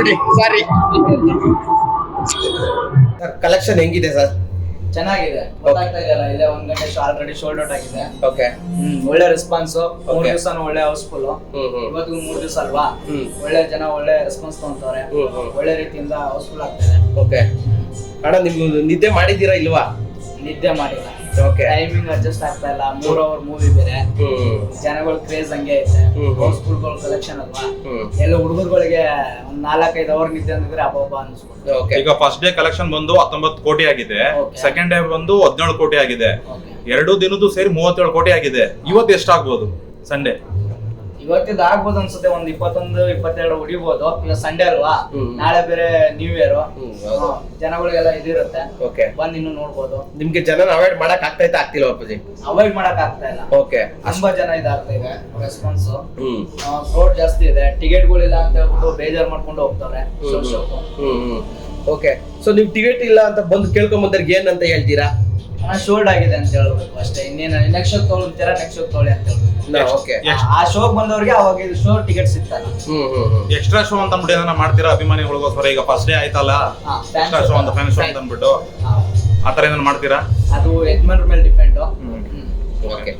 ಬಿಡಿ ಸಾರಿ. ಕಲೆಕ್ಷನ್ ಹೆಂಗಿದೆ ಸರ್ ಚೆನ್ನಾಗಿದೆ. ಗೊತ್ತಾಗ್ತಾ ಇದೆಯಲ್ಲ ಇಲ್ಲೇ ಒಂದ್ ಗಂಟೆ ಆಲ್ರೆಡಿ ಶೋಲ್ಡ್ ಔಟ್ ಆಗಿದೆ. ಓಕೆ ಹ್ಮ್ ಒಳ್ಳೆ ರೆಸ್ಪಾನ್ಸ್ ಮೂರ್. ದಿವಸನೂ ಒಳ್ಳೆ ಹೌಸ್ಫುಲ್ ಇವತ್ತು ಮೂರ್ ದಿವಸ ಅಲ್ವಾ? ಹ್ಮ್. ಒಳ್ಳೆ ಜನ ಒಳ್ಳೆ ರೆಸ್ಪಾನ್ಸ್ ತಗೊಂತಾರೆ ಹ್ಮ್ ಒಳ್ಳೆ ರೀತಿಯಿಂದ ಹೌಸ್ಫುಲ್ ಆಗ್ತಾರೆ ಓಕೆ ಅಣ್ಣ ನೀವು ನಿದ್ದೆ ಮಾಡಿದ್ದೀರಾ ಇಲ್ವಾ? ನಿದ್ದೆ ಮಾಡಿಲ್ಲ. ಓಕೆ ಟೈಮಿಂಗ್ ಅಡ್ಜಸ್ಟ್ ಆಗ್ತಾ ಇಲ್ಲ. ಮೂರ್ ಅವರ್ ಮೂವಿ ಬೇರೆ. ಜನಗಳು ಕ್ರೇಜ್ ಹಂಗೆ ಐತೆ. ಹೌಸ್ಫುಲ್ಗಳ ಕಲೆಕ್ಷನ್ ಅಲ್ವಾ? ಎಲ್ಲ ಹುಡುಗರುಗಳಿಗೆ ಒಂದ್ ನಾಲ್ಕೈದು ಅವರ್ ನಿದ್ದೆ ಅಂದ್ರೆ ಅಬ್ಬಬ್ಬ ಅನ್ಸ್ಬಿಟ್ಟು ಓಕೆ ಈಗ ಫಸ್ಟ್ ಡೇ ಕಲೆಕ್ಷನ್ ಬಂದು ಹತ್ತೊಂಬತ್ತು ಕೋಟಿ ಆಗಿದೆ. ಸೆಕೆಂಡ್ ಡೇ ಬಂದು ಹದಿನೇಳು ಕೋಟಿ ಆಗಿದೆ. ಎರಡು ದಿನದ್ದು ಸೇರಿ ಮೂವತ್ತೇಳು ಕೋಟಿ ಆಗಿದೆ. ಇವತ್ತು ಎಷ್ಟಾಗ್ಬೋದು? ಸಂಡೇ ಇವತ್ತಿದ್ ಆಗ್ಬೋದು ಅನ್ಸುತ್ತೆ ಒಂದ್ ಇಪ್ಪತ್ತೊಂದು ಇಪ್ಪತ್ತೆರಡು ಹೊಡಿಬೋದು ಈಗ ಸಂಡೇ ಅಲ್ವಾ. ನಾಳೆ ಬೇರೆ ನ್ಯೂ ಇಯರ್. ಜನಗಳಿಗೆಲ್ಲ ಇದಿರುತ್ತೆ ಓಕೆ ಬಂದ್ ಇನ್ನು ನೋಡ್ಬೋದು. ನಿಮ್ಗೆ ಜನ ಅವಾಯ್ಡ್ ಮಾಡಕ್ ಆಗ್ತಾ ಇತ್ತು? ಆಗ್ತಿಲ್ಲ ಅಪ್ಪಾಜಿ? ಅವಾಯ್ಡ್ ಮಾಡಕ್ ಆಗ್ತಾ ಇಲ್ಲ. ಓಕೆ ತುಂಬಾ ಜನ ಇದಾಗ್ತಾ ಇದೆ ರೆಸ್ಪಾನ್ಸ್ ಫ್ರೋಡ್ ಜಾಸ್ತಿ ಇದೆ. ಟಿಕೆಟ್ಗಳಿಲ್ಲ ಅಂತ ಹೇಳ್ಬಿಟ್ಟು ಬೇಜಾರ್ ಮಾಡ್ಕೊಂಡು ಹೋಗ್ತಾರೆ ಓಕೆ ಸೊ ನೀವು ಟಿಕೆಟ್ ಇಲ್ಲ ಅಂತ ಬಂದು ಕೇಳ್ಕೊಂಡ್ ಬಂದವ್ರಿಗೆ ಏನಂತ ಹೇಳ್ತೀರಾ? ಶೋಲ್ಡ್ ಆಗಿದೆ ಅಂತ ಹೇಳ್ಬೇಕು ಅಷ್ಟೇ. ಇನ್ನೇನು ನೆಕ್ಸ್ಟ್ ಶೋ ತೊಗೊಳ್ತೀರಾ ನೆಕ್ಸ್ಟ್ ಶೋ ತೊಗೊಳ್ಳಿ ಅಂತ ಹೇಳ್ಬೇಕು. ಓಕೆ ಆ ಶೋ ಬಂದವ್ರಿಗೆ ಅವಾಗ ಇದು ಶೋ ಟಿಕೆಟ್ ಸಿಗ್ತಲ್ಲ. ಹ್ಮ್ ಹ್ಮ್ ಹ್ಮ್. ಎಕ್ಸ್ಟ್ರಾ ಶೋ ಅಂತ ಅಂದ್ಬಿಟ್ಟು ಏನಾರ ಮಾಡ್ತೀರಾ? ಅಭಿಮಾನಿಗಳಿಗೋಸ್ಕರ ಈಗ ಫಸ್ಟ್ ಡೇ ಆಯ್ತಲ್ಲ? ಹಾ, ಎಕ್ಸ್ಟ್ರಾ ಶೋ ಅಂತ ಫ್ಯಾನ್ ಶೋ ಅಂತ ಅಂದ್ಬಿಟ್ಟು. ಆ ಥರ ಏನಾರು ಮಾಡ್ತೀರಾ? ಅದು ಯಜಮಾನ್ರ ಮೇಲೆ ಡಿಫೆಂಡ್ ಹ್ಮ್. ಓಕೆ